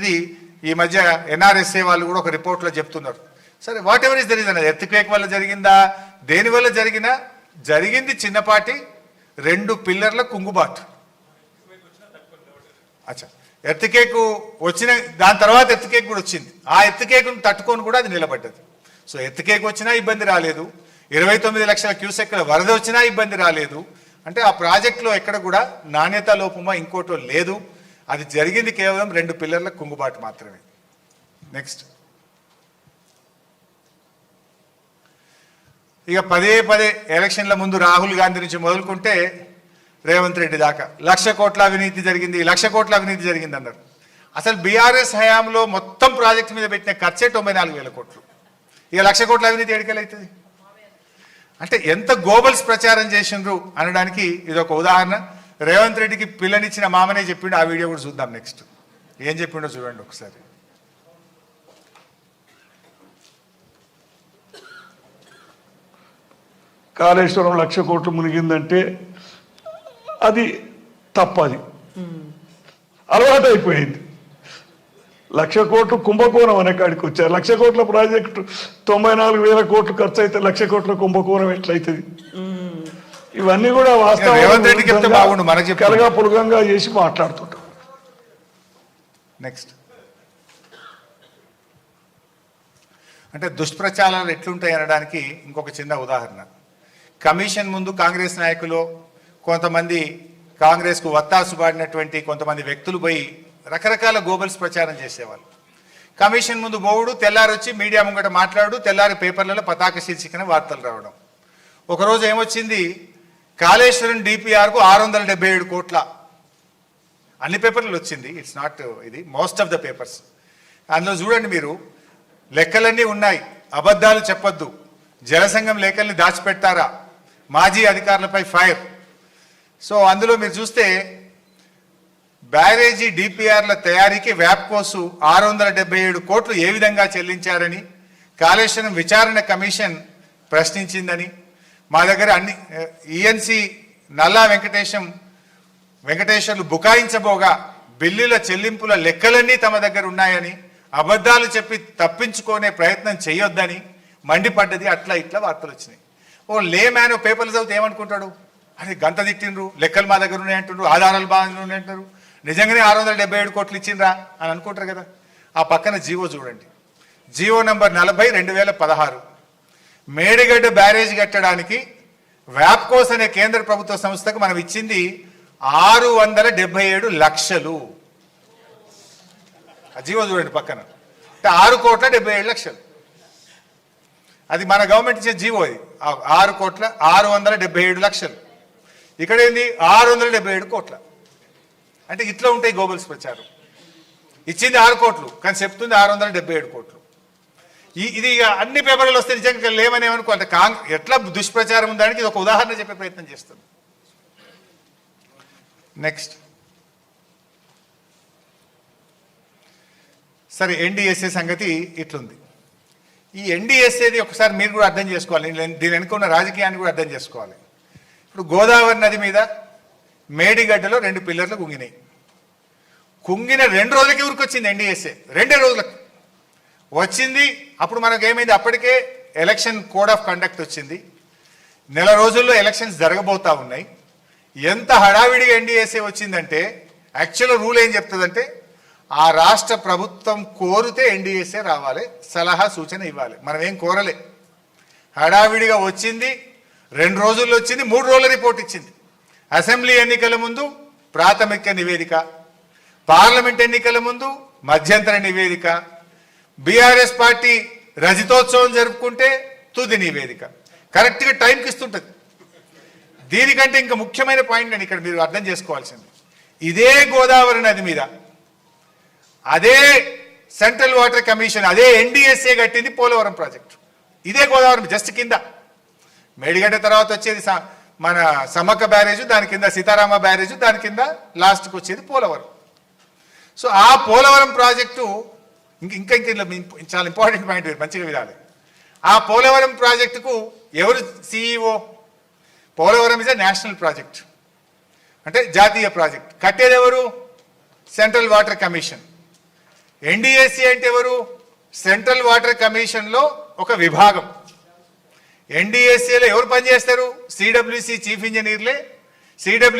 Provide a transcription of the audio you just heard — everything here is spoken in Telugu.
ఇది ఈ మధ్య ఎన్ఆర్ఎస్ఏ వాళ్ళు కూడా ఒక రిపోర్ట్లో చెప్తున్నారు. సరే వాట్ ఎవర్ ఇస్ జరిగింది ఎర్త్క్వేక్ వల్ల జరిగిందా? దేని వల్ల జరిగినా? జరిగింది చిన్నపాటి రెండు పిల్లర్ల కుంగుబాటు. అచ్చా. ఎత్తుకేకు వచ్చిన దాని తర్వాత ఎత్తుకేక్ కూడా వచ్చింది. ఆ ఎర్త్కేక్ను తట్టుకొని కూడా అది నిలబడ్డది. సో ఎర్త్కేక్ వచ్చినా ఇబ్బంది రాలేదు. ఇరవై తొమ్మిది లక్షల క్యూసెక్ల వరద వచ్చినా ఇబ్బంది రాలేదు. అంటే ఆ ప్రాజెక్టులో ఎక్కడ కూడా నాణ్యత లోపమా ఇంకోటో లేదు. అది జరిగింది కేవలం రెండు పిల్లర్ల కుంగుబాటు మాత్రమే. నెక్స్ట్ ఇక పదే పదే ఎలక్షన్ల ముందు రాహుల్ గాంధీ నుంచి మొదలుకుంటే రేవంత్ రెడ్డి దాకా. లక్ష కోట్ల అవినీతి జరిగింది లక్ష కోట్ల అవినీతి జరిగింది అన్నారు. అసలు బీఆర్ఎస్ హయాంలో మొత్తం ప్రాజెక్టు మీద పెట్టిన ఖర్చే తొంభై నాలుగు వేల కోట్లు. ఇక లక్ష కోట్ల అవినీతి ఎడికెళ్ళవుతుంది అంటే ఎంత గోబల్స్ ప్రచారం చేసిండ్రు అనడానికి ఇది ఒక ఉదాహరణ. రేవంత్ రెడ్డికి పిల్లనిచ్చిన మామనే చెప్పిండు ఆ వీడియో కూడా చూద్దాం నెక్స్ట్ ఏం చెప్పిండో చూడండి ఒకసారి. కాళేశ్వరం లక్ష కోట్లు మునిగిందంటే అది తప్పది. అలవాటు అయిపోయింది లక్ష కోట్లు కుంభకోణం అనే కాడికి వచ్చారు. లక్ష కోట్ల ప్రాజెక్టు తొంభై నాలుగు వేల కోట్లు ఖర్చు అయితే లక్ష కోట్ల కుంభకోణం ఎట్లయితుంది? ఇవన్నీ కూడా రేవంత్ రెడ్డికి చెప్తే బాగుండు, మనకి. కలగా పులగంగా చేసి మాట్లాడుతుంటాం. నెక్స్ట్ అంటే దుష్ప్రచారాలు ఎట్లుంటాయి అనడానికి ఇంకొక చిన్న ఉదాహరణ. కమిషన్ ముందు కాంగ్రెస్ నాయకులు కొంతమంది కాంగ్రెస్కు వత్తాసు పాడినటువంటి కొంతమంది వ్యక్తులు పోయి రకరకాల గోబల్స్ ప్రచారం చేసేవాళ్ళు. కమిషన్ ముందు పోవుడు తెల్లారి వచ్చి మీడియా ముంగట మాట్లాడు తెల్లారి పేపర్లలో పతాక శీర్షికన వార్తలు రావడం. ఒకరోజు ఏమొచ్చింది? కాళేశ్వరం డిపిఆర్కు ఆరు వందల డెబ్బై ఏడు కోట్ల. అన్ని పేపర్లు వచ్చింది. ఇట్స్ నాట్ uh, ఇది మోస్ట్ ఆఫ్ ద పేపర్స్ అందులో చూడండి మీరు లెక్కలన్నీ ఉన్నాయి. అబద్ధాలు చెప్పొద్దు. జలసంఘం లేఖల్ని దాచిపెట్టారా మాజీ అధికారులపై ఫైర్. సో అందులో మీరు చూస్తే బ్యారేజీ డిపిఆర్ల తయారీకి వ్యాప్కోసు ఆరు వందల డెబ్బై ఏడు కోట్లు ఏ విధంగా చెల్లించారని కాళేశ్వరం విచారణ కమిషన్ ప్రశ్నించిందని మా దగ్గర అన్ని ఈఎన్సి నల్లా వెంకటేశం వెంకటేశ్వర్లు బుకాయించబోగా బిల్లుల చెల్లింపుల లెక్కలన్నీ తమ దగ్గర ఉన్నాయని అబద్ధాలు చెప్పి తప్పించుకునే ప్రయత్నం చేయొద్దని మండిపడ్డది అట్లా ఇట్లా వార్తలు వచ్చినాయి. ఓ లే మ్యాన్ పేపర్లు చదివితే ఏమనుకుంటాడు? అరే గంత తిట్టిండ్రు లెక్కలు మా దగ్గర ఉన్నాయి అంటుండ్రు ఆధారాలు బాగా ఉన్నాయి అంటారు నిజంగానే ఆరు వందల డెబ్బై ఏడు కోట్లు ఇచ్చిండ్రా అని అనుకుంటారు కదా. ఆ పక్కన జీవో చూడండి. జీవో నంబర్ నలభై రెండు వేల పదహారు. మేడిగడ్డ బ్యారేజ్ కట్టడానికి వ్యాప్కోస్ అనే కేంద్ర ప్రభుత్వ సంస్థకు మనం ఇచ్చింది ఆరు వందల డెబ్బై ఏడు లక్షలు. జీవో చూడండి పక్కన. అంటే ఆరు కోట్ల డెబ్బై ఏడు లక్షలు. అది మన గవర్నమెంట్ ఇచ్చే జీవో అది ఆరు కోట్ల ఆరు వందల డెబ్బై ఏడు లక్షలు. ఇక్కడ ఏంది ఆరు వందల డెబ్బై ఏడు కోట్ల. అంటే ఇట్లా ఉంటాయి గోబల్స్ ప్రచారం. ఇచ్చింది ఆరు కోట్లు. కానీ చెప్తుంది ఆరు వందల డెబ్బై ఏడు కోట్లు. ఈ ఇది ఇక అన్ని పేపర్లు వస్తే నిజంగా లేవని ఏమనుకో అంటే కాంగ్ ఎట్లా దుష్ప్రచారం ఉందానికి ఇది ఒక ఉదాహరణ చెప్పే ప్రయత్నం చేస్తుంది నెక్స్ట్ సరే ఎన్డీఎస్ఏ సంగతి ఇట్లుంది. ఈ ఎన్డీఎస్ఏది ఒకసారి మీరు కూడా అర్థం చేసుకోవాలి. దీని- వెనుకున్న రాజకీయాన్ని కూడా అర్థం చేసుకోవాలి. ఇప్పుడు గోదావరి నది మీద మేడిగడ్డలో రెండు పిల్లర్లు కుంగినాయి. కుంగిన రెండు రోజులకి ఊరికొచ్చింది ఎన్డీఎస్ఏ రెండే రోజులకు. వచ్చింది. అప్పుడు మనకు ఏమైంది? అప్పటికే ఎలక్షన్ కోడ్ ఆఫ్ కండక్ట్ వచ్చింది. నెల రోజుల్లో ఎలక్షన్స్ జరగబోతా ఉన్నాయి. ఎంత హడావిడిగా ఎన్డీఎస్ఏ వచ్చిందంటే యాక్చువల్ రూల్ ఏం చెప్తుందంటే ఆ రాష్ట్ర ప్రభుత్వం కోరితే ఎన్డీఎస్ఏ రావాలి సలహా సూచన ఇవ్వాలి. మనం ఏం కోరలే. హడావిడిగా వచ్చింది రెండు రోజుల్లో వచ్చింది మూడు రోజుల రిపోర్ట్ ఇచ్చింది. అసెంబ్లీ ఎన్నికల ముందు ప్రాథమిక నివేదిక పార్లమెంట్ ఎన్నికల ముందు మధ్యంతర నివేదిక బీఆర్ఎస్ పార్టీ రజతోత్సవం జరుపుకుంటే తుది నివేదిక. కరెక్ట్గా టైంకి ఇస్తుంటుంది. దీనికంటే ఇంకా ముఖ్యమైన పాయింట్ నేను ఇక్కడ మీరు అర్థం చేసుకోవాల్సింది. ఇదే గోదావరి నది మీద అదే సెంట్రల్ వాటర్ కమిషన్ అదే ఎన్డీఎస్ఏ కట్టింది పోలవరం ప్రాజెక్టు. ఇదే గోదావరి జస్ట్ కింద. మేడిగడ్డ తర్వాత వచ్చేది స- మన సమ్మక్క బ్యారేజ్ దాని కింద సీతారామ బ్యారేజ్ దాని కింద లాస్ట్కి వచ్చేది పోలవరం. సో ఆ పోలవరం ప్రాజెక్టు ఇంక ఇంకా ఇంకా చాలా ఇంపార్టెంట్ పాయింట్ మంచిగా వినాలి. ఆ పోలవరం ప్రాజెక్టుకు ఎవరు CEO Polavaram is a national project అంటే జాతీయ ప్రాజెక్ట్. కట్టేది ఎవరు? సెంట్రల్ వాటర్ కమిషన్ ఎన్డిఎస్సి అంటే ఎవరు? సెంట్రల్ వాటర్ కమిషన్లో ఒక విభాగం. ఎన్డిఏసీలో ఎవరు పనిచేస్తారు? CWC chief ఇంజనీర్లే CWC